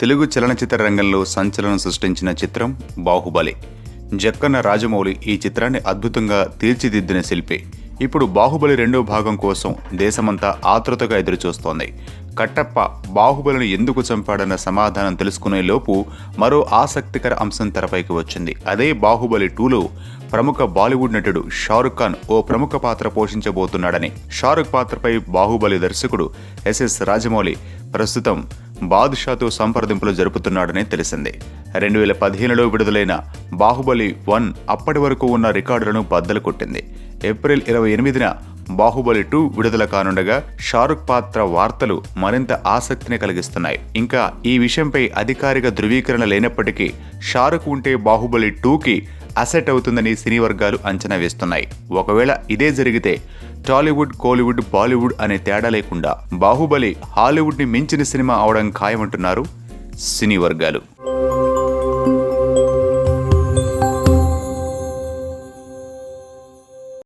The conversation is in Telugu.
తెలుగు చలనచిత్ర రంగంలో సంచలనం సృష్టించిన చిత్రం బాహుబలి. జక్కన్న రాజమౌళి ఈ చిత్రాన్ని అద్భుతంగా తీర్చిదిద్దిన శిల్పి. ఇప్పుడు బాహుబలి రెండో భాగం కోసం దేశమంతా ఆతృతగా ఎదురుచూస్తోంది. కట్టప్ప బాహుబలిని ఎందుకు చంపాడన్న సమాధానం తెలుసుకునే లోపు మరో ఆసక్తికర అంశం తెరపైకి వచ్చింది. అదే బాహుబలి టూలో ప్రముఖ బాలీవుడ్ నటుడు షారుఖ్ ఖాన్ ఓ ప్రముఖ పాత్ర పోషించబోతున్నాడని. షారుఖ్ పాత్రపై బాహుబలి దర్శకుడు ఎస్ఎస్ రాజమౌళి ప్రస్తుతం బాదుషాతో సంప్రదింపులు జరుపుతున్నాడని తెలిసింది. రెండు వేల పదిహేనులో విడుదలైన బాహుబలి వన్ అప్పటి వరకు ఉన్న రికార్డులను బద్దలు కొట్టింది. ఏప్రిల్ ఇరవై ఎనిమిదిన బాహుబలి టూ విడుదల కానుండగా షారుఖ్ పాత్ర వార్తలు మరింత ఆసక్తిని కలిగిస్తున్నాయి. ఇంకా ఈ విషయంపై అధికారిక ధృవీకరణ లేనప్పటికీ షారుఖ్ ఉంటే బాహుబలి టూకి అసెట్ అవుతుందని సినీ వర్గాలు అంచనా వేస్తున్నాయి. ఒకవేళ ఇదే జరిగితే టాలీవుడ్ కోలీవుడ్ బాలీవుడ్ అనే తేడా లేకుండా బాహుబలి హాలీవుడ్ని మించిన సినిమా అవడం ఖాయమంటున్నారు సినీ వర్గాలు.